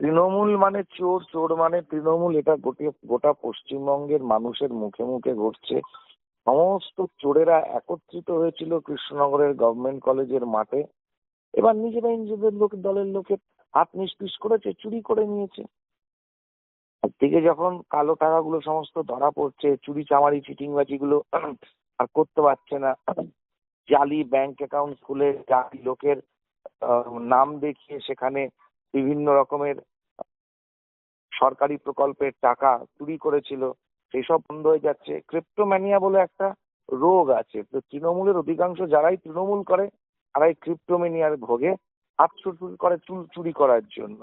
তৃণমূল মানে চোর চোর মানে তৃণমূল। এটা গোটে পশ্চিমবঙ্গের মানুষের মুখে মুখে ঘটছে। সমস্ত চোরেরা একত্রিত হয়েছিল কৃষ্ণনগরের গভর্নমেন্ট কলেজের মাঠে। এবার নিজেরাই নিজেদের লোক, দলের লোকে হাত নিষ্পিস করেছে, চুরি করে নিয়েছে। থেকে যখন কালো টাকাগুলো সমস্ত ধরা পড়ছে, চুরি, চামারি চিটিংবাজি গুলো আর করতে পারছে না, জালি ব্যাংক অ্যাকাউন্ট খুলে জালি, লোকের নাম দেখিয়ে সেখানে বিভিন্ন রকমের সরকারি প্রকল্পের টাকা চুরি করেছিল, সেসব বন্ধ হয়ে যাচ্ছে। ক্রিপ্টোম্যানিয়া বলে একটা রোগ আছে। তো তৃণমূলের অধিকাংশ যারাই তৃণমূল করে, তারাই ক্রিপ্টোম্যানিয়ার ভোগে হাত চুরি করে চুল চুরি করার জন্য।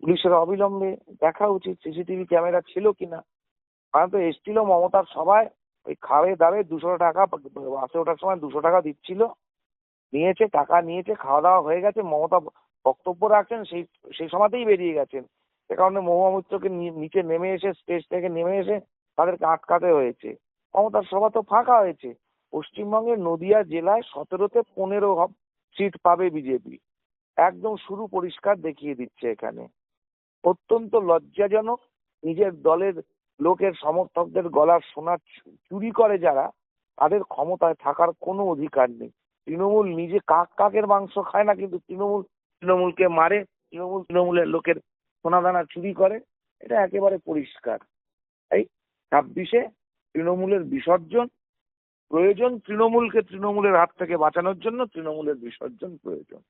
পুলিশের অবিলম্বে দেখা উচিত সিসিটিভি ক্যামেরা ছিল কিনা। কারণ তো এসছিল মমতার সবাই ওই খাওয়ে দাওয়ে দুশো টাকা, বাসে ওঠার সময় দুশো টাকা দিচ্ছিল। নিয়েছে, টাকা নিয়েছে খাওয়া দাওয়া হয়ে গেছে, মমতা বক্তব্য রাখছেন, সেই সেই সময়তেই বেরিয়ে গেছেন। সে কারণে মহুয়া মৈত্রকে নিচে নেমে এসে, স্টেজ থেকে নেমে এসে তাদেরকে আটকাতে হয়েছে। মমতার সভা তো ফাঁকা হয়েছে। পশ্চিমবঙ্গের নদিয়া জেলায় সতেরোতে পনেরো সিট পাবে বিজেপি। একদম শুরু পরিষ্কার দেখিয়ে দিচ্ছে এখানে। অত্যন্ত লজ্জাজনক, নিজের দলের লোকের সমর্থকদের গলার সোনা চুরি করে যারা, তাদের ক্ষমতায় থাকার কোনো অধিকার নেই। তৃণমূল নিজে কাক কাকের মাংস খায় না, কিন্তু তৃণমূল তৃণমূলকে মারে, তৃণমূল তৃণমূলের লোকের সোনাদানা চুরি করে, এটা একেবারে পরিষ্কার। এই ছাব্বিশে তৃণমূলের বিসর্জন, প্রয়োজন তৃণমূলকে তৃণমূলের হাত থেকে বাঁচানোর জন্য তৃণমূলের বিসর্জন প্রয়োজন।